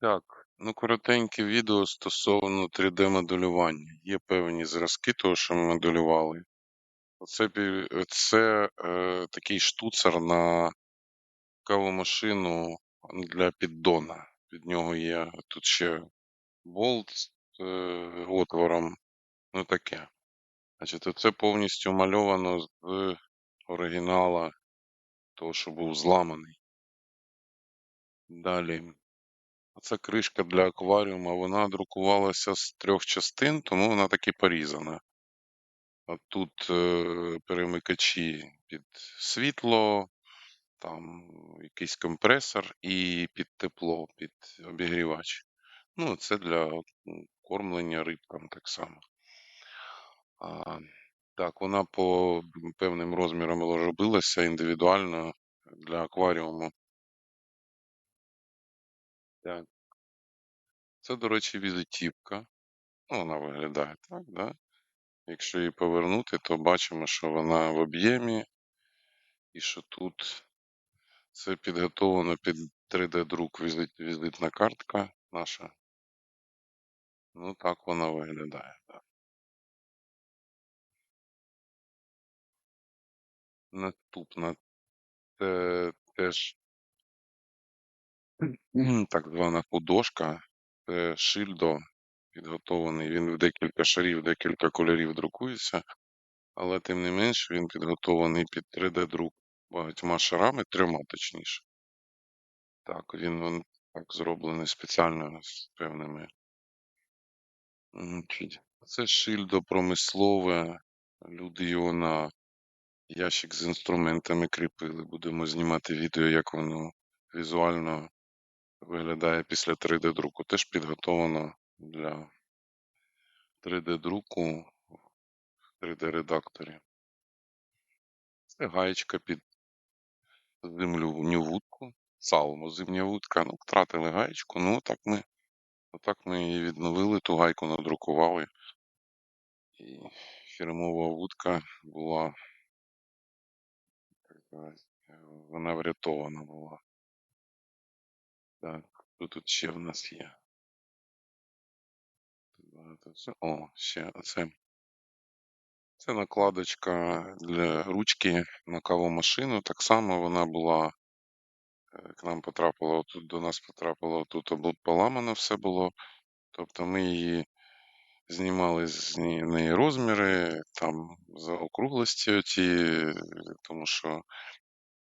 Так, ну коротеньке відео стосовно 3D-моделювання. Є певні зразки того, що ми моделювали. Оце, це е, такий штуцер на кавомашину для піддона. Під нього є тут ще болт з е, отвором. Ну таке. Значить, це повністю мальовано з оригінала того, що був зламаний. Далі. Це кришка для акваріума, вона друкувалася з трьох частин, тому вона таки порізана. А тут е, перемикачі під світло, там якийсь компресор і під тепло, під обігрівач. Ну, це для кормлення рибкам так само. А, так, вона по певним розмірам робилася індивідуально для акваріуму. Так. Це, до речі, візитівка. Ну, вона виглядає так, да? Якщо її повернути, то бачимо, що вона в об'ємі, і що тут це підготовлено під 3D-друк візит, візитна картка наша. Ну, так вона виглядає. Так. Наступна це теж так звана художка. Це шильдо підготовлений. Він в декілька шарів, декілька кольорів друкується, але тим не менш він підготовлений під 3D-друк багатьма шарами, трьома точніше. Так, він, він так зроблений спеціально з певними. Це шильдо промислове. Люди його на ящик з інструментами кріпили. Будемо знімати відео, як воно візуально виглядає після 3D-друку. Теж підготовлено для 3D-друку в 3D-редакторі. Це гаєчка під зимню вудку. Салому зимня вудка. Ну, втратили гаєчку. Ну, так ми, отак ми її відновили, ту гайку надрукували. І фірмова вудка була, вона врятована була. Так, що тут ще в нас є? Тут. О, ще оце. Це накладочка для ручки на кавомашину. Так само вона була, е, к нам потрапила отут, до нас потрапила тут поламано все було. Тобто ми її знімали з неї розміри, там за округлості оті, тому що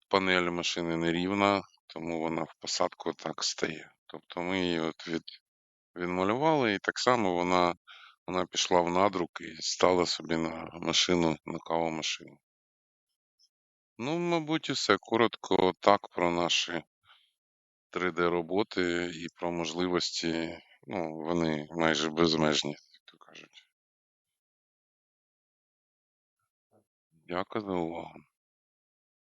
панель машини нерівна, тому вона в посадку так стає. Тобто ми її от від, відмалювали, і так само вона, вона пішла в надрук і стала собі на машину, на кавомашину. Ну, мабуть, все. Коротко так про наші 3D-роботи і про можливості. Ну, вони майже безмежні, як то кажуть. Дякую за увагу.